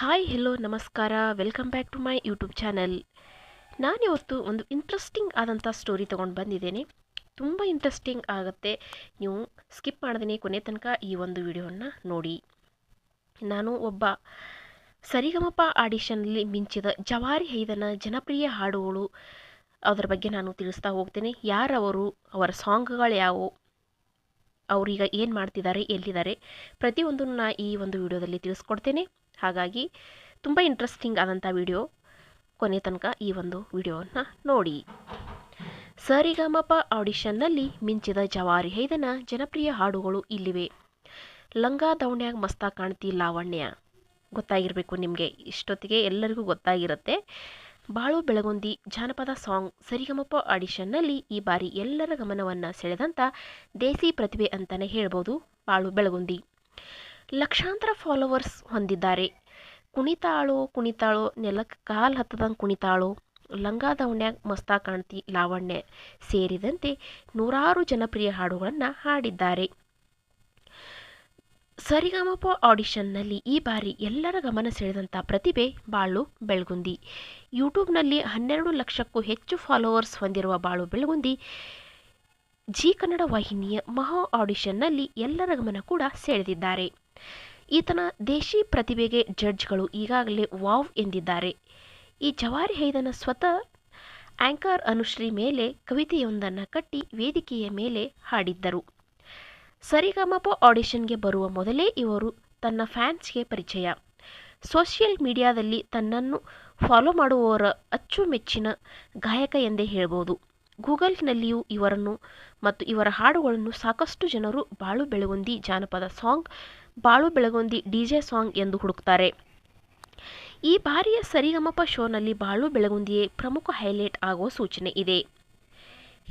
Hi hello ನಮಸ್ಕಾರ. Welcome back to my YouTube channel ನಾನಿವತ್ತು ಒಂದು ಇಂಟ್ರೆಸ್ಟಿಂಗ್ ಆದಂಥ ಸ್ಟೋರಿ ತೊಗೊಂಡು ಬಂದಿದ್ದೇನೆ. ತುಂಬ ಇಂಟ್ರೆಸ್ಟಿಂಗ್ ಆಗುತ್ತೆ. ನೀವು ಸ್ಕಿಪ್ ಮಾಡದೇ ಕೊನೆ ತನಕ ಈ ಒಂದು ವಿಡಿಯೋವನ್ನು ನೋಡಿ. ನಾನು ಒಬ್ಬ ಸರಿಗಮಪ ಆಡಿಷನ್ನಲ್ಲಿ ಮಿಂಚಿದ ಜವಾರಿ ಹೈದನ ಜನಪ್ರಿಯ ಹಾಡುಗಳು ಅದರ ಬಗ್ಗೆ ನಾನು ತಿಳಿಸ್ತಾ ಹೋಗ್ತೇನೆ. ಯಾರವರು, ಅವರ ಸಾಂಗ್ಗಳು ಯಾವುವು, ಅವರೀಗ ಏನು ಮಾಡ್ತಿದ್ದಾರೆ, ಎಲ್ಲಿದ್ದಾರೆ, ಪ್ರತಿಯೊಂದನ್ನು ನಾ ಈ ಒಂದು ವಿಡಿಯೋದಲ್ಲಿ ತಿಳಿಸ್ಕೊಡ್ತೇನೆ. ಹಾಗಾಗಿ ತುಂಬ ಇಂಟ್ರೆಸ್ಟಿಂಗ್ ಆದಂಥ ವಿಡಿಯೋ ಕೊನೆ ತನಕ ಈ ಒಂದು ವಿಡಿಯೋವನ್ನು ನೋಡಿ. ಸರಿಗಮಪ ಆಡಿಷನ್ನಲ್ಲಿ ಮಿಂಚಿದ ಜವಾರಿ ಹೈದನ ಜನಪ್ರಿಯ ಹಾಡುಗಳು ಇಲ್ಲಿವೆ. ಲಂಗ ದೌಣ್ಯಾಗ ಮಸ್ತ ಕಾಣ್ತಿ ಲಾವಣ್ಯ. ಗೊತ್ತಾಗಿರಬೇಕು ನಿಮಗೆ, ಇಷ್ಟೊತ್ತಿಗೆ ಎಲ್ಲರಿಗೂ ಗೊತ್ತಾಗಿರುತ್ತೆ. ಬಾಳು ಬೆಳಗೊಂದಿ ಜಾನಪದ ಸಾಂಗ್ ಸರಿಗಮಪ ಆಡಿಷನ್ನಲ್ಲಿ ಈ ಬಾರಿ ಎಲ್ಲರ ಗಮನವನ್ನು ಸೆಳೆದಂಥ ದೇಸಿ ಪ್ರತಿಭೆ ಅಂತಲೇ ಹೇಳ್ಬೋದು ಬಾಳು ಬೆಳಗುಂದಿ. ಲಕ್ಷಾಂತರ ಫಾಲೋವರ್ಸ್ ಹೊಂದಿದ್ದಾರೆ. ಕುಣಿತಾಳು, ಕುಣಿತಾಳೋ ನೆಲಕ್ಕೆ ಕಾಲು ಹತ್ತದಂಗೆ ಕುಣಿತಾಳು, ಲಂಗ ದವಣ್ಯಾಗ ಮಸ್ತಾ ಕಾಣ್ತಿ ಲಾವಣ್ಯ ಸೇರಿದಂತೆ ನೂರಾರು ಜನಪ್ರಿಯ ಹಾಡುಗಳನ್ನು ಹಾಡಿದ್ದಾರೆ. ಸರಿಗಮಪ ಆಡಿಷನ್ನಲ್ಲಿ ಈ ಬಾರಿ ಎಲ್ಲರ ಗಮನ ಸೆಳೆದಂಥ ಪ್ರತಿಭೆ ಬಾಳು ಬೆಳಗುಂದಿ. ಯೂಟ್ಯೂಬ್ನಲ್ಲಿ ಹನ್ನೆರಡು ಲಕ್ಷಕ್ಕೂ ಹೆಚ್ಚು ಫಾಲೋವರ್ಸ್ ಹೊಂದಿರುವ ಬಾಳು ಬೆಳಗುಂದಿ. ಜಿ ಕನ್ನಡ ವಾಹಿನಿಯ ಮಹಾ ಆಡಿಷನ್ನಲ್ಲಿ ಎಲ್ಲರ ಗಮನ ಕೂಡ ಸೆಳೆದಿದ್ದಾರೆ. ಈತನ ದೇಶಿ ಪ್ರತಿಭೆಗೆ ಜಡ್ಜ್ಗಳು ಈಗಾಗಲೇ ವಾವ್ ಎಂದಿದ್ದಾರೆ. ಈ ಜವಾರಿ ಹೈದನ ಸ್ವತಃ ಆಂಕರ್ ಅನುಶ್ರೀ ಮೇಲೆ ಕವಿತೆಯೊಂದನ್ನು ಕಟ್ಟಿ ವೇದಿಕೆಯ ಮೇಲೆ ಹಾಡಿದ್ದರು. ಸರಿಗಮಪ ಆಡಿಷನ್ಗೆ ಬರುವ ಮೊದಲೇ ಇವರು ತನ್ನ ಫ್ಯಾನ್ಸ್ಗೆ ಪರಿಚಯ. ಸೋಷಿಯಲ್ ಮೀಡಿಯಾದಲ್ಲಿ ತನ್ನನ್ನು ಫಾಲೋ ಮಾಡುವವರ ಅಚ್ಚುಮೆಚ್ಚಿನ ಗಾಯಕ ಎಂದೇ ಹೇಳ್ಬೋದು. ಗೂಗಲ್ನಲ್ಲಿಯೂ ಇವರನ್ನು ಮತ್ತು ಇವರ ಹಾಡುಗಳನ್ನು ಸಾಕಷ್ಟು ಜನರು ಬಾಳು ಬೆಳಗುಂದಿ ಜಾನಪದ ಸಾಂಗ್ ಬಾಳು ಬೆಳಗೊಂದಿ ಡಿಜೆ ಸಾಂಗ್ ಎಂದು ಹುಡುಕ್ತಾರೆ. ಈ ಬಾರಿಯ ಸರಿಗಮಪ ಶೋನಲ್ಲಿ ಬಾಳು ಬೆಳಗುಂದಿಯೇ ಪ್ರಮುಖ ಹೈಲೈಟ್ ಆಗುವ ಸೂಚನೆ ಇದೆ.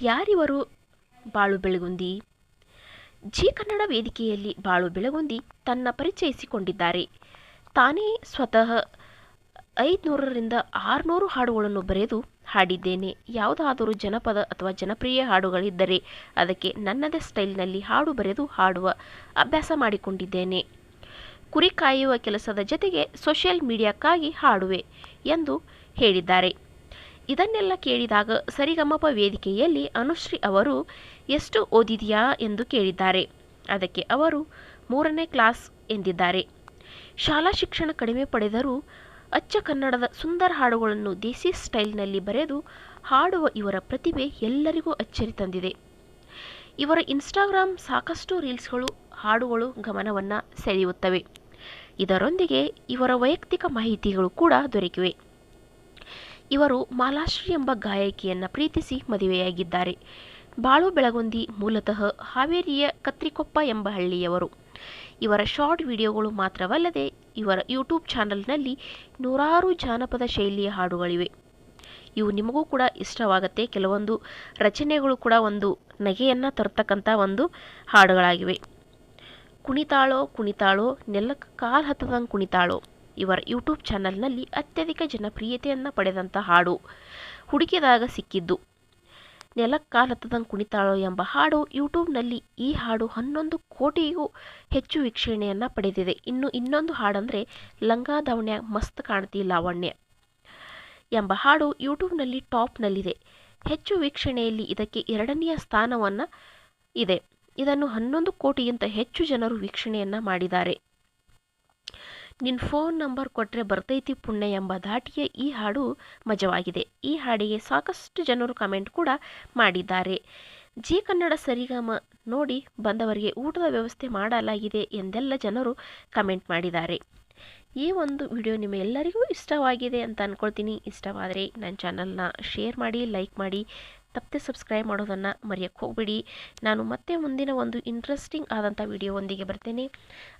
ಯಾರಿವರು ಬಾಳು ಬೆಳಗುಂದಿ? ಜಿ ಕನ್ನಡ ವೇದಿಕೆಯಲ್ಲಿ ಬಾಳು ಬೆಳಗುಂದಿ ತನ್ನ ಪರಿಚಯಿಸಿಕೊಂಡಿದ್ದಾರೆ. ತಾನೇ ಸ್ವತಃ ಐದುನೂರರಿಂದ ಆರುನೂರು ಹಾಡುಗಳನ್ನು ಬರೆದು ಹಾಡಿದ್ದೇನೆ. ಯಾವುದಾದರೂ ಜನಪದ ಅಥವಾ ಜನಪ್ರಿಯ ಹಾಡುಗಳಿದ್ದರೆ ಅದಕ್ಕೆ ನನ್ನದೇ ಸ್ಟೈಲ್ನಲ್ಲಿ ಹಾಡು ಬರೆದು ಹಾಡುವ ಅಭ್ಯಾಸ ಮಾಡಿಕೊಂಡಿದ್ದೇನೆ. ಕುರಿ ಕಾಯುವ ಕೆಲಸದ ಜೊತೆಗೆ ಸೋಷಿಯಲ್ ಮೀಡಿಯಾಕ್ಕಾಗಿ ಹಾಡುವೆ ಎಂದು ಹೇಳಿದ್ದಾರೆ. ಇದನ್ನೆಲ್ಲ ಕೇಳಿದಾಗ ಸರಿಗಮಪ ವೇದಿಕೆಯಲ್ಲಿ ಅನುಶ್ರೀ ಅವರು, ಎಷ್ಟು ಓದಿದೆಯಾ? ಎಂದು ಕೇಳಿದ್ದಾರೆ. ಅದಕ್ಕೆ ಅವರು ಮೂರನೇ ಕ್ಲಾಸ್ ಎಂದಿದ್ದಾರೆ. ಶಾಲಾ ಶಿಕ್ಷಣ ಕಡಿಮೆ ಪಡೆದರೂ ಅಚ್ಚ ಕನ್ನಡದ ಸುಂದರ ಹಾಡುಗಳನ್ನು ದೇಸಿ ಸ್ಟೈಲ್ನಲ್ಲಿ ಬರೆದು ಹಾಡುವ ಇವರ ಪ್ರತಿಭೆ ಎಲ್ಲರಿಗೂ ಅಚ್ಚರಿ ತಂದಿದೆ. ಇವರ ಇನ್ಸ್ಟಾಗ್ರಾಮ್ ಸಾಕಷ್ಟು ರೀಲ್ಸ್ಗಳು, ಹಾಡುಗಳು ಗಮನವನ್ನು ಸೆಳೆಯುತ್ತವೆ. ಇದರೊಂದಿಗೆ ಇವರ ವೈಯಕ್ತಿಕ ಮಾಹಿತಿಗಳು ಕೂಡ ದೊರಕಿವೆ. ಇವರು ಮಾಲಾಶ್ರೀ ಎಂಬ ಗಾಯಕಿಯನ್ನು ಪ್ರೀತಿಸಿ ಮದುವೆಯಾಗಿದ್ದಾರೆ. ಬಾಳು ಬೆಳಗುಂದಿ ಮೂಲತಃ ಹಾವೇರಿಯ ಕತ್ರಿಕೊಪ್ಪ ಎಂಬ ಹಳ್ಳಿಯವರು ಇವರ ಶಾರ್ಟ್ ವಿಡಿಯೋಗಳು ಮಾತ್ರವಲ್ಲದೆ ಇವರ ಯೂಟ್ಯೂಬ್ ಚಾನಲ್ನಲ್ಲಿ ನೂರಾರು ಜಾನಪದ ಶೈಲಿಯ ಹಾಡುಗಳಿವೆ. ಇವು ನಿಮಗೂ ಕೂಡ ಇಷ್ಟವಾಗುತ್ತೆ. ಕೆಲವೊಂದು ರಚನೆಗಳು ಕೂಡ ಒಂದು ನಗೆಯನ್ನು ತರ್ತಕ್ಕಂಥ ಒಂದು ಹಾಡುಗಳಾಗಿವೆ. ಕುಣಿತಾಳೋ ಕುಣಿತಾಳೋ ನೆಲಕ್ಕೆ ಕಾಲು ಹತ್ತದಂಗೆ ಕುಣಿತಾಳೋ ಇವರ ಯೂಟ್ಯೂಬ್ ಚಾನಲ್ನಲ್ಲಿ ಅತ್ಯಧಿಕ ಜನಪ್ರಿಯತೆಯನ್ನು ಪಡೆದಂಥ ಹಾಡು ಹುಡುಕಿದಾಗ ಸಿಕ್ಕಿದ್ದು. ನೆಲಕ್ಕೆ ಕಾಲು ಹತ್ತದಂಗೆ ಕುಣಿತಾಳೋ ಎಂಬ ಹಾಡು ಯೂಟ್ಯೂಬ್ನಲ್ಲಿ ಈ ಹಾಡು ಹನ್ನೊಂದು ಕೋಟಿಗೂ ಹೆಚ್ಚು ವೀಕ್ಷಣೆಯನ್ನು ಪಡೆದಿದೆ. ಇನ್ನು ಇನ್ನೊಂದು ಹಾಡಂದರೆ ಲಂಗ ದಾವಣ್ಯ ಮಸ್ತ್ ಕಾಣ್ತಿ ಲಾವಣ್ಯ ಎಂಬ ಹಾಡು ಯೂಟ್ಯೂಬ್ನಲ್ಲಿ ಟಾಪ್ನಲ್ಲಿದೆ. ಹೆಚ್ಚು ವೀಕ್ಷಣೆಯಲ್ಲಿ ಇದಕ್ಕೆ ಎರಡನೆಯ ಸ್ಥಾನವನ್ನು ಇದೆ. ಇದನ್ನು ಹನ್ನೊಂದು ಕೋಟಿಗಿಂತ ಹೆಚ್ಚು ಜನರು ವೀಕ್ಷಣೆಯನ್ನು ಮಾಡಿದ್ದಾರೆ. ನಿನ್ನ ಫೋನ್ ನಂಬರ್ ಕೊಟ್ಟರೆ ಬರ್ತೈತಿ ಪುಣ್ಯ ಎಂಬ ದಾಟಿಯ ಈ ಹಾಡು ಮಜವಾಗಿದೆ. ಈ ಹಾಡಿಗೆ ಸಾಕಷ್ಟು ಜನರು ಕಮೆಂಟ್ ಕೂಡ ಮಾಡಿದ್ದಾರೆ. ಜಿ ಕನ್ನಡ ಸರಿಗಮ ನೋಡಿ ಬಂದವರಿಗೆ ಊಟದ ವ್ಯವಸ್ಥೆ ಮಾಡಲಾಗಿದೆ ಎಂದೆಲ್ಲ ಜನರು ಕಮೆಂಟ್ ಮಾಡಿದ್ದಾರೆ. ಈ ಒಂದು ವಿಡಿಯೋ ನಿಮ್ಮ ಎಲ್ಲರಿಗೂ ಇಷ್ಟವಾಗಿದೆ ಅಂತ ಅಂದ್ಕೊಳ್ತೀನಿ ಇಷ್ಟವಾದರೆ ನನ್ನ ಚಾನಲ್ನ ಶೇರ್ ಮಾಡಿ, ಲೈಕ್ ಮಾಡಿ ತಪ್ಪದೆ ಸಬ್ಸ್ಕ್ರೈಬ್ ಮಾಡೋದನ್ನು ಮರೆಯಕ್ಕೆ ಹೋಗಬೇಡಿ. ನಾನು ಮತ್ತೆ ಮುಂದಿನ ಒಂದು ಇಂಟ್ರೆಸ್ಟಿಂಗ್ ಆದಂಥ ವಿಡಿಯೋ ಒಂದಿಗೆ ಬರ್ತೇನೆ.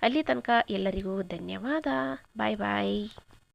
ಅಲ್ಲಿ ತನಕ ಎಲ್ಲರಿಗೂ ಧನ್ಯವಾದ. ಬಾಯ್ ಬಾಯ್